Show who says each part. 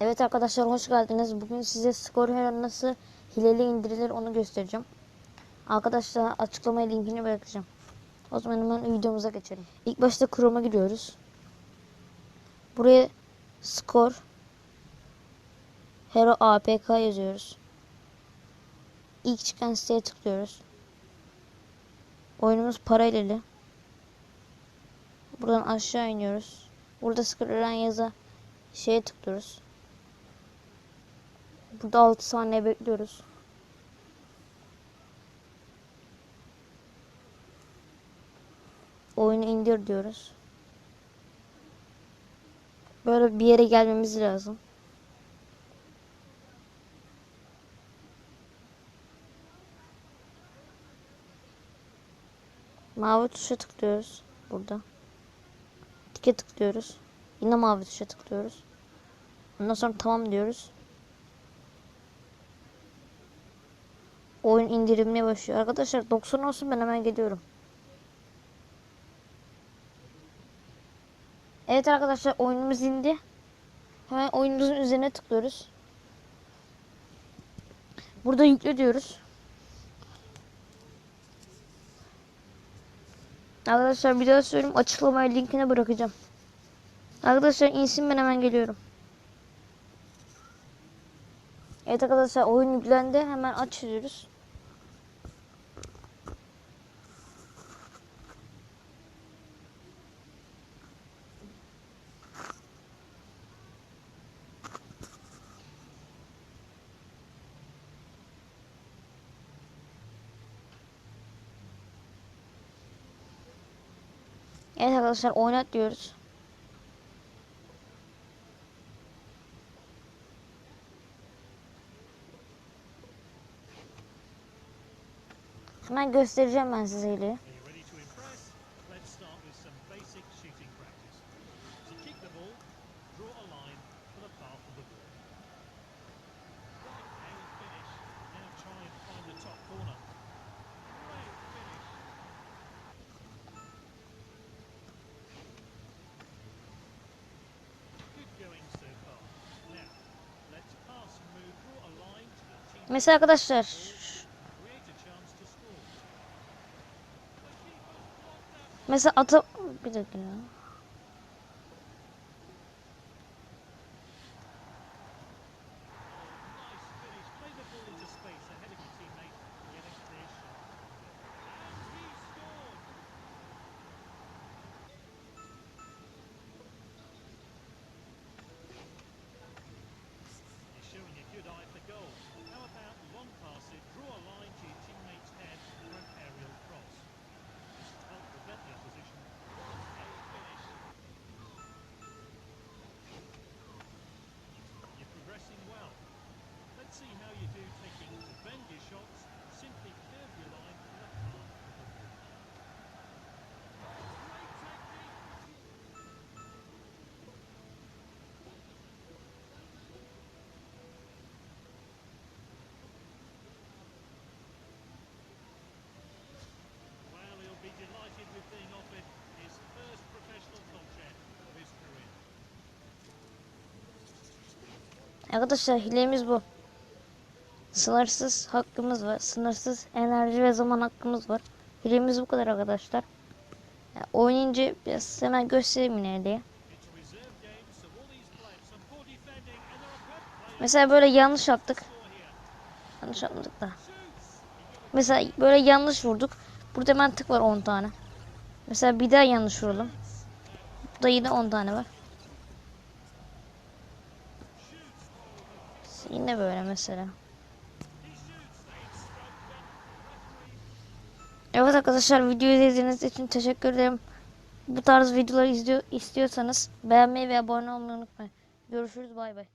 Speaker 1: Evet arkadaşlar hoş geldiniz. Bugün size Skor Hero nasıl hileli indirilir onu göstereceğim. Arkadaşlar açıklamaya linkini bırakacağım. O zaman hemen videomuza geçelim. İlk başta Chrome'a giriyoruz. Buraya Skor Hero APK yazıyoruz. İlk çıkan siteye tıklıyoruz. Oyunumuz paraleli. Buradan aşağı iniyoruz. Burada scrollen yaza şeye tıklıyoruz. Burada 6 saniye bekliyoruz. Oyunu indir diyoruz. Böyle bir yere gelmemiz lazım. Mavi tuşa tıklıyoruz burada. Tike tıklıyoruz. Yine mavi tuşa tıklıyoruz. Ondan sonra tamam diyoruz. Oyun indirilmeye başlıyor. Arkadaşlar 90 olsun ben hemen geliyorum. Evet arkadaşlar oyunumuz indi. Hemen oyunumuzun üzerine tıklıyoruz. Burada yükle diyoruz. Arkadaşlar bir daha söyleyeyim açıklamaya linkine bırakacağım. Arkadaşlar insin ben hemen geliyorum. Evet arkadaşlar oyun yüklendi. Hemen açıyoruz. Evet arkadaşlar oynat diyoruz. Hemen göstereceğim ben size hileyi.
Speaker 2: Blocked that
Speaker 1: mesela ata bir dakika ya. Arkadaşlar hilemiz bu. Sınırsız hakkımız var. Sınırsız enerji ve zaman hakkımız var. Hilemiz bu kadar arkadaşlar. Yani oynayınca biraz hemen göstereyim
Speaker 2: players
Speaker 1: Mesela böyle yanlış yaptık. Yanlış yapmadık da. Mesela böyle yanlış vurduk. Burada hemen tık var 10 tane. Mesela bir daha yanlış vuralım. Burada yine 10 tane var. Yine böyle mesela. Evet arkadaşlar videoyu izlediğiniz için teşekkür ederim. Bu tarz videoları izliyor, istiyorsanız beğenmeyi ve abone olmayı unutmayın. Görüşürüz bay bay.